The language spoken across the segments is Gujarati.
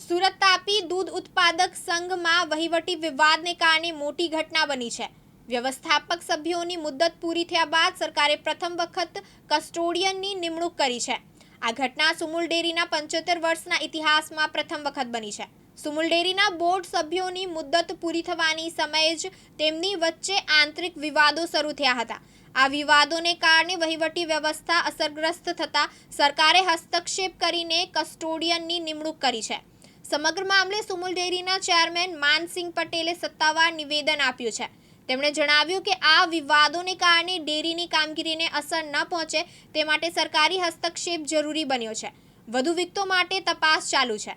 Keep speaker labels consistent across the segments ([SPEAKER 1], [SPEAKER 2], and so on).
[SPEAKER 1] સુરત તાપી દૂધ ઉત્પાદક સંઘમાં વહીવટી વિવાદને કારણે મોટી ઘટના બની છે. વ્યવસ્થાપક સભ્યોની મુદ્દત પૂરી થયા બાદ સરકારે પ્રથમ વખત કસ્ટોડિયનની નિમણૂક કરી છે. આ ઘટના સુમુલ ડેરીના પંચોતેર વર્ષના ઇતિહાસમાં પ્રથમ વખત બની છે. સુમુલ ડેરીના બોર્ડ સભ્યોની મુદ્દત પૂરી થવાની સમયે જ તેમની વચ્ચે આંતરિક વિવાદો શરૂ થયા હતા. આ વિવાદોને કારણે વહીવટી વ્યવસ્થા અસરગ્રસ્ત થતા સરકારે હસ્તક્ષેપ કરીને કસ્ટોડિયનની નિમણૂક કરી છે. સમગ્ર મામલે સુમુલ ડેરીના ચેરમેન માનસિંહ પટેલે સત્તાવાર નિવેદન આપ્યું છે. તેમણે જણાવ્યું કે આ વિવાદોને કારણે ડેરીની કામગીરીને અસર ન પહોંચે તે માટે સરકારી હસ્તક્ષેપ જરૂરી બન્યો છે. વધુ વિગતો માટે તપાસ ચાલુ છે.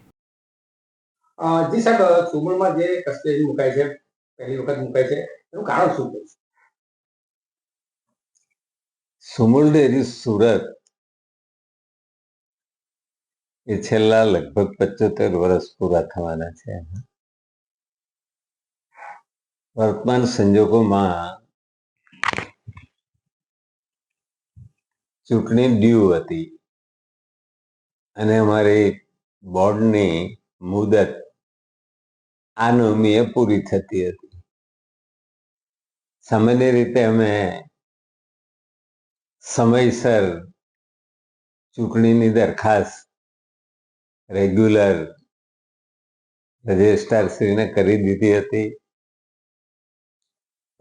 [SPEAKER 2] જી સાહેબ સુમુલમાં જે કસ્ટડી મુકાય છે પહેલી વખત મુકાય છે એનું કારણ શું છે?
[SPEAKER 3] સુમુલ ડેરી સુરત એ છેલ્લા લગભગ પચોતેર વર્ષ પૂરા થવાના છે વર્તમાન સંજોગોમાં ચૂંટણી ડ્યુ હતી અને અમારી બોર્ડની મુદત આ નવમીએ પૂરી થતી હતી. સામાન્ય રીતે અમે સમયસર ચૂંટણીની દરખાસ્ત રેગ્યુલર રજિસ્ટ્રારશ્રીને કરી દીધી હતી.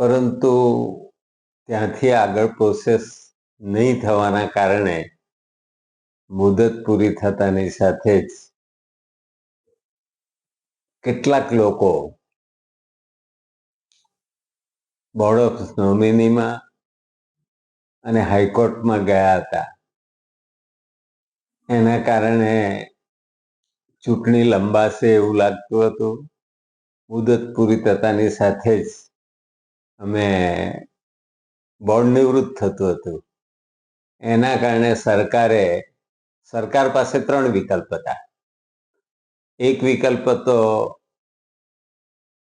[SPEAKER 3] પરંતુ ત્યાંથી આગળ પ્રોસેસ નહીં થવાના કારણે મુદત પૂરી થતાની સાથે જ કેટલાક લોકો બોર્ડ ઓફ નોમિનીમાં અને હાઈકોર્ટમાં ગયા હતા. એના કારણે ચૂંટણી લંબાશે એવું લાગતું હતું. મુદત પૂરી થતાની સાથે જ અમે બોર્ડ નિવૃત્ત થતું હતું. એના કારણે સરકારે, સરકાર પાસે ત્રણ વિકલ્પ હતા. એક વિકલ્પ તો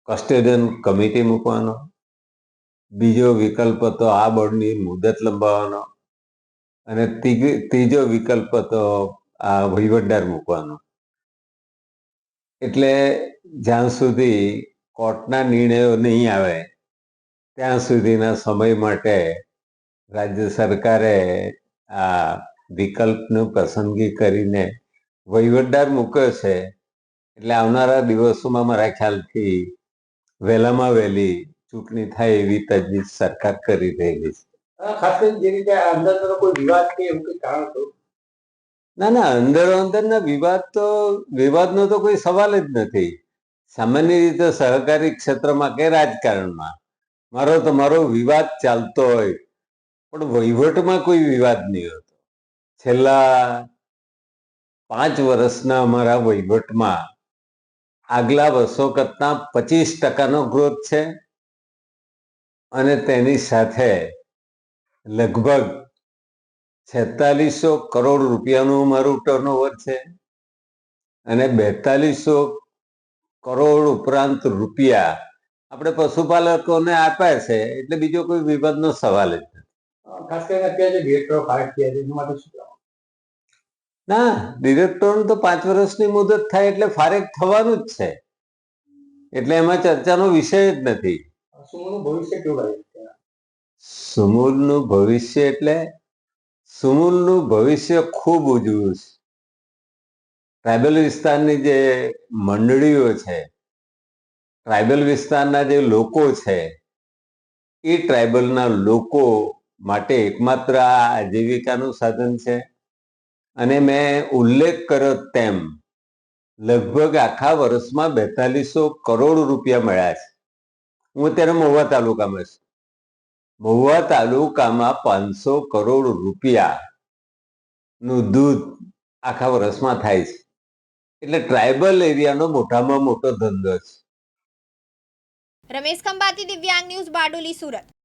[SPEAKER 3] કસ્ટોડિયન કમિટી મૂકવાનો. બીજો વિકલ્પ તો આ બોર્ડની મુદત લંબાવવાનો. અને ત્રીજી- વિકલ્પ તો આ વહીવટદાર મૂકવાનો. એટલે જ્યાં સુધી કોર્ટના નિર્ણયો નહીં આવે, ત્યાં સુધીના સમય માટે રાજ્ય સરકારે આ વિકલ્પનું પસંદગી કરીને વહીવટદાર મૂક્યો છે. એટલે આવનારા દિવસોમાં મારા ખ્યાલથી વહેલામાં વહેલી ચૂંટણી થાય એવી તજવીજ સરકાર કરી રહેલી છે.
[SPEAKER 2] ખાસ કરીને જે રીતે અંદર કોઈ વિવાદ કે એવું કંઈ કારણ હતું
[SPEAKER 3] ના ના અંદરો અંદરના વિવાદ તો, વિવાદનો તો કોઈ સવાલ જ નથી. સામાન્ય રીતે સહકારી ક્ષેત્રમાં કે રાજકારણમાં. મારો તમારો વિવાદ ચાલતો હોય, પણ વહીવટમાં કોઈ વિવાદ નહીં હોતો. છેલ્લા પાંચ વર્ષના અમારા વહીવટમાં આગલા વર્ષો કરતા પચીસ ટકાનો ગ્રોથ છે. અને તેની સાથે લગભગ છેતાલીસો કરોડ રૂપિયાનું મારું ટર્નઓવર છે. અને બેતાલીસો કરોડ ઉપરાંત રૂપિયા આપણે પશુપાલકોને આપ્યા છે એટલે બીજો કોઈ વિવાદનો સવાલ જ નથી? ના ડિરેક્ટરનું તો પાંચ વર્ષની મુદત થાય એટલે ફારેક થવાનું જ છે. એટલે એમાં ચર્ચાનો વિષય જ નથી.
[SPEAKER 2] સુમૂળનું ભવિષ્ય કેવું
[SPEAKER 3] સુમૂળનું ભવિષ્ય એટલે સુમૂલનું ભવિષ્ય ખૂબ ઉજળું છે. ટ્રાઇબલ વિસ્તારની જે મંડળીઓ છે, ટ્રાઇબલ વિસ્તારના જે લોકો છે, એ ટ્રાઇબલના લોકો માટે એકમાત્ર આ આજીવિકાનું સાધન છે. અને મેં ઉલ્લેખ કર્યો તેમ, લગભગ આખા વર્ષમાં બેતાલીસો કરોડ રૂપિયા મળ્યા છે. હું અત્યારે મહુવા તાલુકામાં છું. મહુવા તાલુકામાં પાંચસો કરોડ રૂપિયા નું દૂધ આખા વર્ષમાં થાય છે. એટલે ટ્રાઇબલ એરિયાનો મોટામાં મોટો ધંધો છે.
[SPEAKER 1] રમેશ ખંભાતી, દિવ્યાંગ ન્યૂઝ, બારડોલી, સુરત.